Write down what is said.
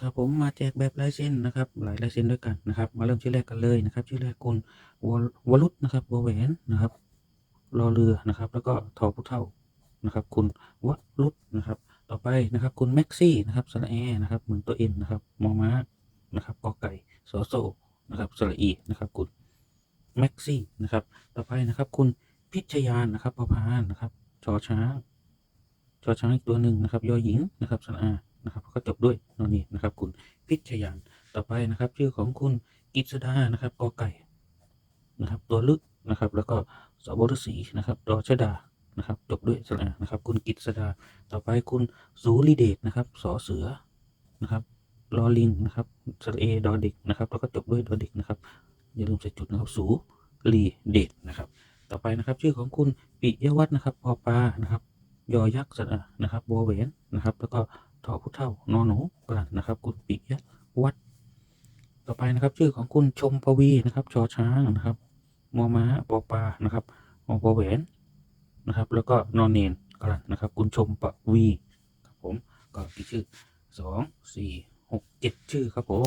ครับผมมาแจกแบบลายเซ็นนะครับ หลายลายเซ็นด้วยกันนะครับ มาเริ่มชื่อแรกกันเลยนะครับ ชื่อแรกคุณวรวรุษนะครับวแหวนนะครับรอเรือนะครับ แล้วก็ทอผู้เท่านะครับ คุณวรุษนะครับ ต่อไปนะครับ คุณแม็กซี่นะครับสระแอนะครับเหมือนตัวเอ็นนะครับมอม้านะครับกอไก่สอโซนะครับสระอีนะครับ คุณแม็กซี่นะครับ ต่อไปนะครับ คุณพิชยานนะครับพอพานนะครับชอช้างชอช้างอีกตัวหนึ่งนะครับยอหญิงนะครับสระอา นะครับก็จบด้วยนอนนี่นะครับ คุณพิชยานต่อไปนะครับ ชื่อของคุณกิษดานะครับกอไก่นะครับ ตัวลึกนะครับ แล้วก็สบรสีนะครับดอชดานะครับจบด้วยสระนะครับคุณกิษดา ต่อไปคุณสูริเดชนะครับสอเสือนะครับลอลิงนะครับสระเอดอเด็กนะครับ แล้วก็จบด้วยดอเด็กนะครับอย่าลืมใส่จุดนะครับสูรีเดชนะครับ ต่อไปนะครับชื่อของคุณปิยวัฒน์นะครับพอปลานะครับยอยักษ์สระนะครับบัวแหวนนะครับ แล้วก็ ทอผู้เท่านอหนูกลันนะครับ คุณปิยะวัด ต่อไปนะครับ ชื่อของคุณชมพวีนะครับชอช้างนะครับมอม้าปอปลานะครับมอปอแหวนนะครับ แล้วก็นอนเนนกลันนะครับ คุณชมปวีครับผมก็กี่ชื่อสองสี่หกเจ็ดชื่อครับผม